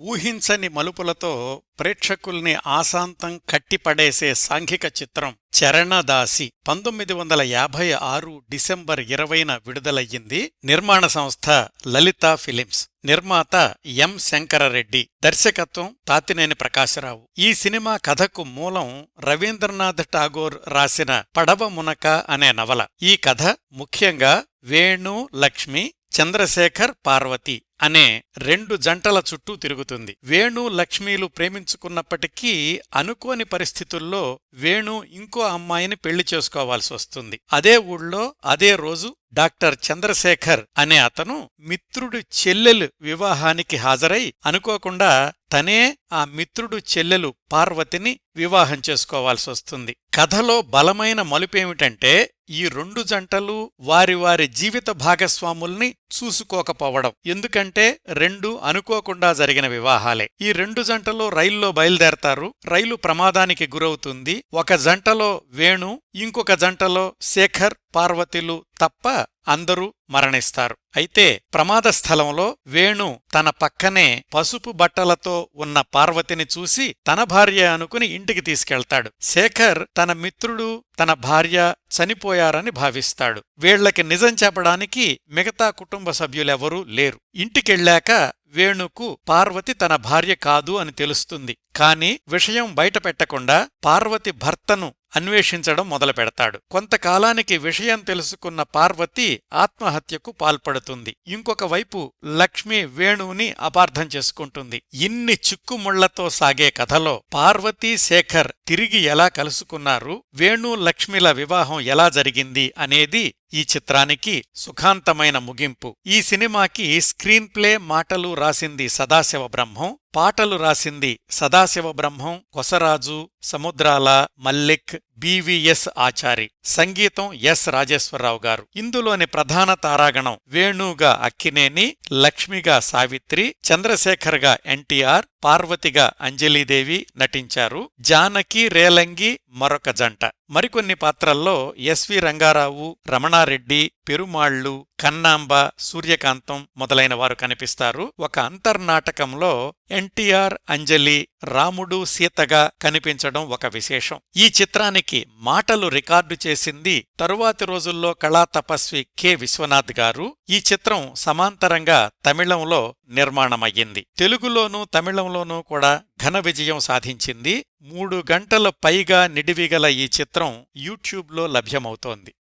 ఊహించని మలుపులతో ప్రేక్షకుల్ని ఆశాంతం కట్టిపడేసే సాంఘిక చిత్రం చరణదాసి. పంతొమ్మిది వందల యాభై ఆరు డిసెంబర్ ఇరవైన విడుదలయ్యింది నిర్మాణ సంస్థ లలిత ఫిలిమ్స్. నిర్మాత ఎం శంకరరెడ్డి. దర్శకత్వం తాతినేని ప్రకాశరావు. ఈ సినిమా కథకు మూలం రవీంద్రనాథ్ ఠాగోర్ రాసిన పడవ మునక అనే నవల. ఈ కథ ముఖ్యంగా వేణు లక్ష్మి చంద్రశేఖర్ పార్వతి అనే రెండు జంటల చుట్టూ తిరుగుతుంది. వేణు లక్ష్మీలు ప్రేమించుకున్నప్పటికీ అనుకోని పరిస్థితుల్లో వేణు ఇంకో అమ్మాయిని పెళ్ళి చేసుకోవాల్సి వస్తుంది. అదే ఊళ్ళో అదే రోజు డాక్టర్ చంద్రశేఖర్ అనే అతను మిత్రుడు చెల్లెలు వివాహానికి హాజరై అనుకోకుండా తనే ఆ మిత్రుడు చెల్లెలు పార్వతిని వివాహం చేసుకోవాల్సి వస్తుంది. కథలో బలమైన మలుపేమిటంటే ఈ రెండు జంటలు వారి వారి జీవిత భాగస్వాముల్ని చూసుకోకపోవడం. ఎందుకంటే రెండు అనుకోకుండా జరిగిన వివాహాలే. ఈ రెండు జంటలు రైల్లో బయలుదేరతారు. రైలు ప్రమాదానికి గురవుతుంది. ఒక జంటలో వేణు ఇంకొక జంటలో శేఖర్ పార్వతిలు తప్ప అందరూ మరణిస్తారు. అయితే ప్రమాద స్థలంలో వేణు తన పక్కనే పసుపు బట్టలతో ఉన్న పార్వతిని చూసి తన భార్య అనుకుని ఇంటికి తీసుకెళ్తాడు. శేఖర్ తన మిత్రుడు తన భార్య చనిపోయారని భావిస్తాడు. వీళ్ళకి నిజం చెప్పడానికి మిగతా కుటుంబ సభ్యులెవరూ లేరు. ఇంటికెళ్ళాక వేణుకు పార్వతి తన భార్య కాదు అని తెలుస్తుంది. కాని విషయం బయటపెట్టకుండా పార్వతి భర్తను అన్వేషించడం మొదలుపెడతాడు కొంతకాలానికి విషయం తెలుసుకున్న పార్వతి ఆత్మహత్యకు పాల్పడుతుంది. ఇంకొక వైపు లక్ష్మి వేణువుని అపార్థం చేసుకుంటుంది. ఇన్ని చిక్కుముళ్ళతో సాగే కథలో పార్వతీ శేఖర్ తిరిగి ఎలా కలుసుకున్నారు? వేణు లక్ష్మిల వివాహం ఎలా జరిగింది? అనేది ఈ చిత్రానికి సుఖాంతమైన ముగింపు. ఈ సినిమాకి స్క్రీన్ ప్లే మాటలు రాసింది సదాశివ బ్రహ్మం. పాటలు రాసింది సదాశివ బ్రహ్మం కొసరాజు సముద్రాల మల్లిక్ బివిఎస్ ఆచారి. సంగీతం ఎస్ రాజేశ్వరరావు గారు. ఇందులోని ప్రధాన తారాగణం వేణుగా అక్కినేని లక్ష్మిగా సావిత్రి చంద్రశేఖర్గా ఎన్టీఆర్ పార్వతిగా అంజలీదేవి నటించారు. జానకి రేలంగి మరొక జంట. మరికొన్ని పాత్రల్లో ఎస్వి రంగారావు రమణారెడ్డి పెరుమాళ్ళు కన్నాంబ సూర్యకాంతం మొదలైన వారు కనిపిస్తారు. ఒక అంతర్నాటకంలో ఎన్టీఆర్ అంజలి రాముడు సీతగా కనిపించడం ఒక విశేషం. ఈ చిత్రానికి మాటలు రికార్డు చేసింది తరువాతి రోజుల్లో కళా తపస్వి కె. విశ్వనాథ్ గారు. ఈ చిత్రం సమాంతరంగా తమిళంలో నిర్మాణమయ్యింది. తెలుగులోనూ తమిళంలోనూ కూడా ఘన విజయం సాధించింది. మూడు గంటల పైగా నిడివిగల ఈ చిత్రం యూట్యూబ్లో లభ్యమవుతోంది.